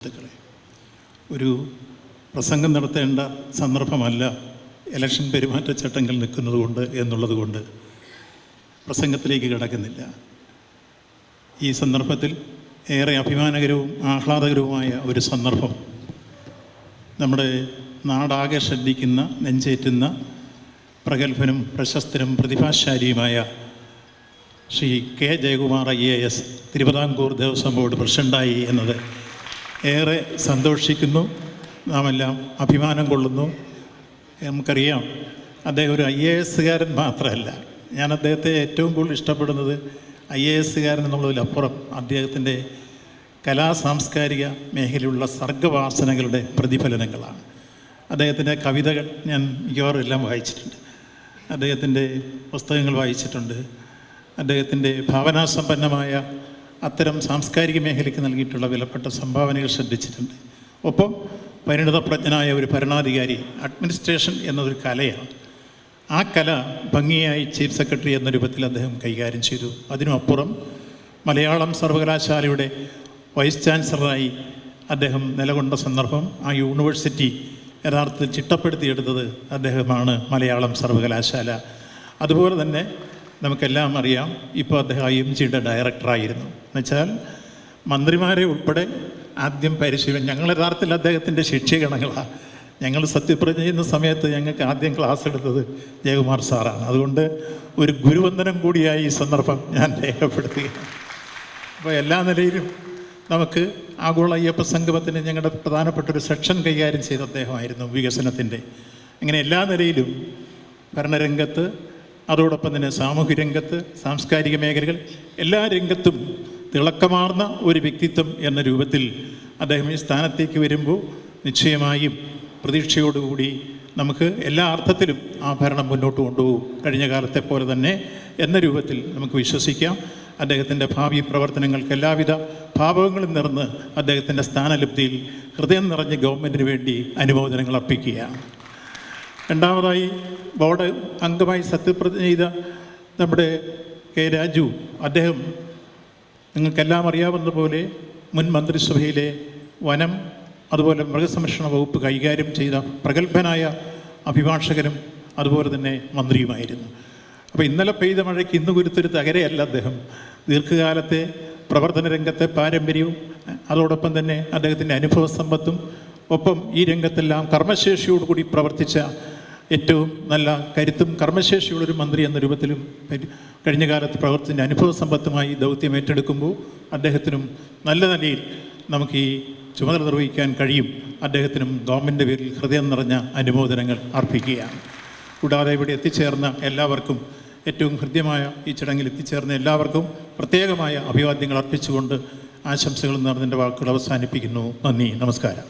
സുഹൃത്തുക്കളെ ഒരു പ്രസംഗം നടത്തേണ്ട സന്ദർഭമല്ല ഇലക്ഷൻ പെരുമാറ്റച്ചട്ടങ്ങൾ നിൽക്കുന്നത് കൊണ്ട് എന്നുള്ളത് കൊണ്ട് പ്രസംഗത്തിലേക്ക് കിടക്കുന്നില്ല. ഈ സന്ദർഭത്തിൽ ഏറെ അഭിമാനകരവും ആഹ്ലാദകരവുമായ ഒരു സന്ദർഭം നമ്മുടെ നാടാകെ ശ്രദ്ധിക്കുന്ന നെഞ്ചേറ്റുന്ന പ്രഗത്ഭനും പ്രശസ്തനും പ്രതിഭാശാലിയുമായ Shri K Jayakumar I A S Thiruvithamkoor Devaswom board പ്രസിഡന്റായി എന്നത് ഏറെ സന്തോഷിക്കുന്നു. നാം എല്ലാം അഭിമാനം കൊള്ളുന്നു. നമുക്കറിയാം അദ്ദേഹം ഒരു ഐ എ എസ്സുകാരൻ മാത്രമല്ല. ഞാൻ അദ്ദേഹത്തെ ഏറ്റവും കൂടുതൽ ഇഷ്ടപ്പെടുന്നത് ഐ എ എസ്സുകാരൻ എന്നുള്ളതിലപ്പുറം അദ്ദേഹത്തിന്റെ കലാ സാംസ്കാരിക മേഖലയിലുള്ള സർഗവാസനകളുടെ പ്രതിഫലനങ്ങളാണ്. അദ്ദേഹത്തിന്റെ കവിതകൾ ഞാൻ മിക്കവാറും എല്ലാം വായിച്ചിട്ടുണ്ട്. അദ്ദേഹത്തിന്റെ പുസ്തകങ്ങൾ വായിച്ചിട്ടുണ്ട്. അദ്ദേഹത്തിന്റെ ഭാവനാസമ്പന്നമായ അത്തരം സാംസ്കാരിക മേഖലയ്ക്ക് നൽകിയിട്ടുള്ള വിലപ്പെട്ട സംഭാവനകൾ ശ്രദ്ധിച്ചിട്ടുണ്ട്. ഒപ്പം പരിണിതപ്രജ്ഞനായ ഒരു ഭരണാധികാരി അഡ്മിനിസ്ട്രേഷൻ എന്നതൊരു കലയാണ്. ആ കല ഭംഗിയായി ചീഫ് സെക്രട്ടറി എന്ന രൂപത്തിൽ അദ്ദേഹം കൈകാര്യം ചെയ്തു. അതിനുമപ്പുറം മലയാളം സർവകലാശാലയുടെ വൈസ് ചാൻസലറായി അദ്ദേഹം നിലകൊണ്ട സന്ദർഭം ആ യൂണിവേഴ്സിറ്റി യഥാർത്ഥത്തിൽ ചിട്ടപ്പെടുത്തിയെടുത്തത് അദ്ദേഹമാണ് മലയാളം സർവകലാശാല. അതുപോലെ തന്നെ നമുക്കെല്ലാം അറിയാം ഇപ്പോൾ അദ്ദേഹം ഐ എം ജിയുടെ ഡയറക്ടറായിരുന്നു. എന്നുവെച്ചാൽ മന്ത്രിമാരെ ഉൾപ്പെടെ ആദ്യം പരിശീലനം ഞങ്ങൾ യഥാർത്ഥത്തിൽ അദ്ദേഹത്തിന്റെ ശിക്ഷകണങ്ങളാണ് ഞങ്ങൾ സത്യപ്രതിജ്ഞ ചെയ്യുന്ന സമയത്ത് ഞങ്ങൾക്ക് ആദ്യം ക്ലാസ് എടുത്തത് ജയകുമാർ സാറാണ്. അതുകൊണ്ട് ഒരു ഗുരുവന്ദനം കൂടിയായി ഈ സന്ദർഭം ഞാൻ രേഖപ്പെടുത്തുകയാണ്. അപ്പോൾ എല്ലാ നിലയിലും നമുക്ക് ആഗോള അയ്യപ്പ സംഗമത്തിന് ഞങ്ങളുടെ പ്രധാനപ്പെട്ട ഒരു സെക്ഷൻ കൈകാര്യം ചെയ്ത അദ്ദേഹമായിരുന്നു വികസനത്തിന്റെ അങ്ങനെ എല്ലാ നിലയിലും ഭരണരംഗത്ത് അതോടൊപ്പം തന്നെ സാമൂഹ്യ രംഗത്ത് സാംസ്കാരിക മേഖലകൾ എല്ലാ രംഗത്തും തിളക്കമാർന്ന ഒരു വ്യക്തിത്വം എന്ന രൂപത്തിൽ അദ്ദേഹം ഈ സ്ഥാനത്തേക്ക് വരുമ്പോൾ നിശ്ചയമായും പ്രതീക്ഷയോടുകൂടി നമുക്ക് എല്ലാ അർത്ഥത്തിലും ആ ഭരണം മുന്നോട്ട് കൊണ്ടുപോകും. കഴിഞ്ഞ കാലത്തെ പോലെ തന്നെ എന്ന രൂപത്തിൽ നമുക്ക് വിശ്വസിക്കാം. അദ്ദേഹത്തിന്റെ ഭാവി പ്രവർത്തനങ്ങൾക്ക് എല്ലാവിധ ഭാവങ്ങളും നിറന്ന് അദ്ദേഹത്തിന്റെ സ്ഥാനലബ്ധിയിൽ ഹൃദയം നിറഞ്ഞ് ഗവൺമെന്റിന് വേണ്ടി അനുമോദനങ്ങൾ അർപ്പിക്കുകയാണ്. രണ്ടാമതായി ബോർഡ് അംഗമായി സത്യപ്രതിജ്ഞ ചെയ്ത നമ്മുടെ കെ രാജു അദ്ദേഹം നിങ്ങൾക്കെല്ലാം അറിയാവുന്ന പോലെ മുൻ മന്ത്രിസഭയിലെ വനം അതുപോലെ മൃഗസംരക്ഷണ വകുപ്പ് കൈകാര്യം ചെയ്ത പ്രഗത്ഭനായ അഭിഭാഷകനും അതുപോലെ തന്നെ മന്ത്രിയുമായിരുന്നു. അപ്പോൾ ഇന്നലെ പെയ്ത മഴയ്ക്ക് ഇന്ന് കുരുത്തൊരു തകരയല്ല അദ്ദേഹം. ദീർഘകാലത്തെ പ്രവർത്തന രംഗത്തെ പാരമ്പര്യവും അതോടൊപ്പം തന്നെ അദ്ദേഹത്തിന്റെ അനുഭവ സമ്പത്തും ഒപ്പം ഈ രംഗത്തെല്ലാം കർമ്മശേഷിയോടുകൂടി പ്രവർത്തിച്ച ഏറ്റവും നല്ല കരുത്തും കർമ്മശേഷിയുള്ളൊരു മന്ത്രി എന്ന രൂപത്തിലും കഴിഞ്ഞ കാലത്ത് പ്രവർത്തിന്റെ അനുഭവ സമ്പത്തുമായി ദൗത്യം ഏറ്റെടുക്കുമ്പോൾ അദ്ദേഹത്തിനും നല്ല നിലയിൽ നമുക്ക് ഈ ചുമതല നിർവഹിക്കാൻ കഴിയും. അദ്ദേഹത്തിനും ഗവൺമെന്റ് പേരിൽ ഹൃദയം നിറഞ്ഞ അനുമോദനങ്ങൾ അർപ്പിക്കുകയാണ്. കൂടാതെ ഇവിടെ എത്തിച്ചേർന്ന എല്ലാവർക്കും ഏറ്റവും ഹൃദ്യമായ ഈ ചടങ്ങിൽ എത്തിച്ചേർന്ന എല്ലാവർക്കും പ്രത്യേകമായ അഭിവാദ്യങ്ങൾ അർപ്പിച്ചുകൊണ്ട് ആശംസകൾ നടന്നതിന്റെ വാക്കുകൾ അവസാനിപ്പിക്കുന്നു. നന്ദി. നമസ്കാരം.